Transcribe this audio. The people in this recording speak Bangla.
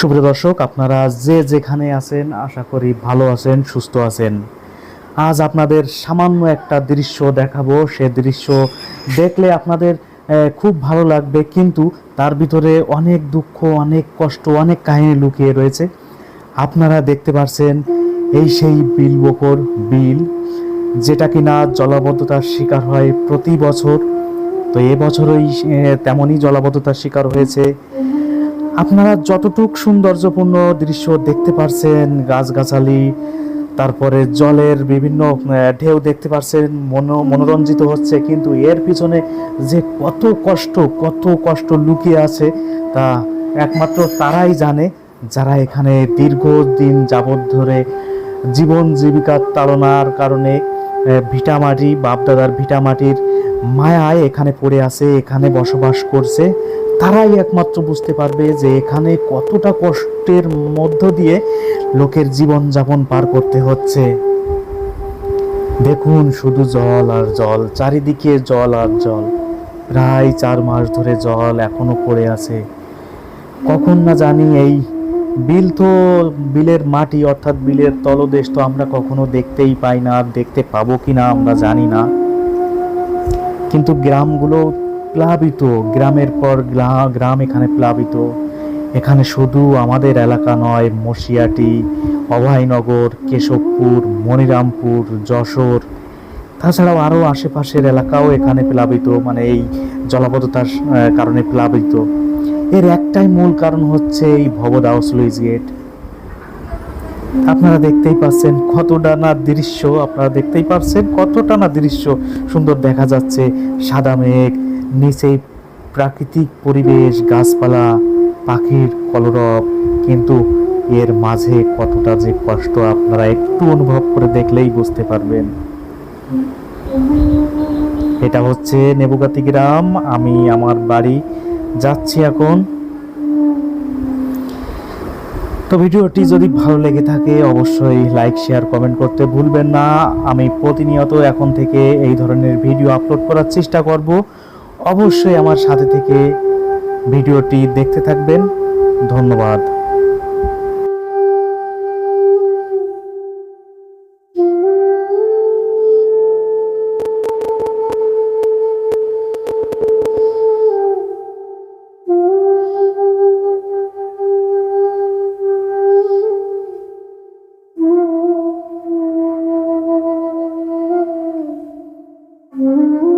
সুপ্রিয় দর্শক, আপনারা যে যেখানে আছেন, আশা করি ভালো আছেন, সুস্থ আছেন। আজ আপনাদের সামান্য একটা দৃশ্য দেখাবো। সে দৃশ্য দেখলে আপনাদের খুব ভালো লাগবে, কিন্তু তার ভিতরে অনেক দুঃখ, অনেক কষ্ট, অনেক কাহিনী লুকিয়ে রয়েছে। আপনারা দেখতে পাচ্ছেন এই সেই বিল বকর বিল, যেটা কিনা জলাবদ্ধতার শিকার হয় প্রতি বছর। তো এবছরই তেমনই জলাবদ্ধতার শিকার হয়েছে। আপনারা যতটুক সৌন্দর্যপূর্ণ দৃশ্য দেখতে পারছেন, গাছগাছালি, তারপরে জলের বিভিন্ন ঢেউ দেখতে পারছেন, মনো, মনোরঞ্জিত হচ্ছে, কিন্তু এর পিছনে যে কত কষ্ট কত কষ্ট লুকিয়ে আছে, তা একমাত্র তারাই জানে। যারা এখানে দীর্ঘদিন যাবৎ ধরে জীবন জীবিকার তাড়নার কারণে ভিটামাটি, বাপদাদার ভিটামাটির মায়ায় এখানে পড়ে আছে, এখানে বসবাস করছে, তারাই একমাত্র বুঝতে পারবে যে এখানে কতটা কষ্টের মধ্য দিয়ে লোকের জীবন যাপন পার করতে হচ্ছে। দেখুন শুধু জল আর জল, চারিদিকে জল আর জল। প্রায় চার মাস ধরে জল এখনও পড়ে আছে। কখন না জানি এই বিল তো, বিলের মাটি অর্থাৎ বিলের তলদেশ তো আমরা কখনো দেখতেই পাই না আর দেখতে পাবো কিনা আমরা জানি না। কিন্তু গ্রামগুলো প্লাবিত, গ্রামের পর গ্রা- গ্রাম এখানে প্লাবিত। এখানে শুধু আমাদের এলাকা নয় মসিয়াটি অভয়নগর, কেশবপুর, মনিরামপুর, যশোর, তাছাড়াও আরও আশেপাশের এলাকাও এখানে প্লাবিত মানে এই জলাবদ্ধতার কারণে প্লাবিত। এর একটাই মূল কারণ হচ্ছে এই ভবদাহ স্লুইস গেট। আপনারা দেখতেই পাচ্ছেন কতটা না দৃশ্য, আপনারা দেখতেই পাচ্ছেন কতটা না দৃশ্য সুন্দর দেখা যাচ্ছে। সাদা মেঘ নিচেই প্রাকৃতিক পরিবেশ, গাছপালা, পাখির কলরব, কিন্তু এর মাঝে কতটা যে কষ্ট আপনারা একটু অনুভব করে দেখলেই বুঝতে পারবেন। এটা হচ্ছে নেবুগাতি গ্রাম, আমি আমার বাড়ি যাচ্ছি এখন। তো ভিডিওটি যদি ভালো লেগে থাকে, অবশ্যই লাইক শেয়ার কমেন্ট করতে ভুলবেন না। আমি প্রতিনিয়ত এখন থেকে এই ধরনের ভিডিও আপলোড করার চেষ্টা করব। অবশ্যই আমার সাথে থেকে ভিডিওটি দেখতে থাকবেন। ধন্যবাদ। Mm-hmm.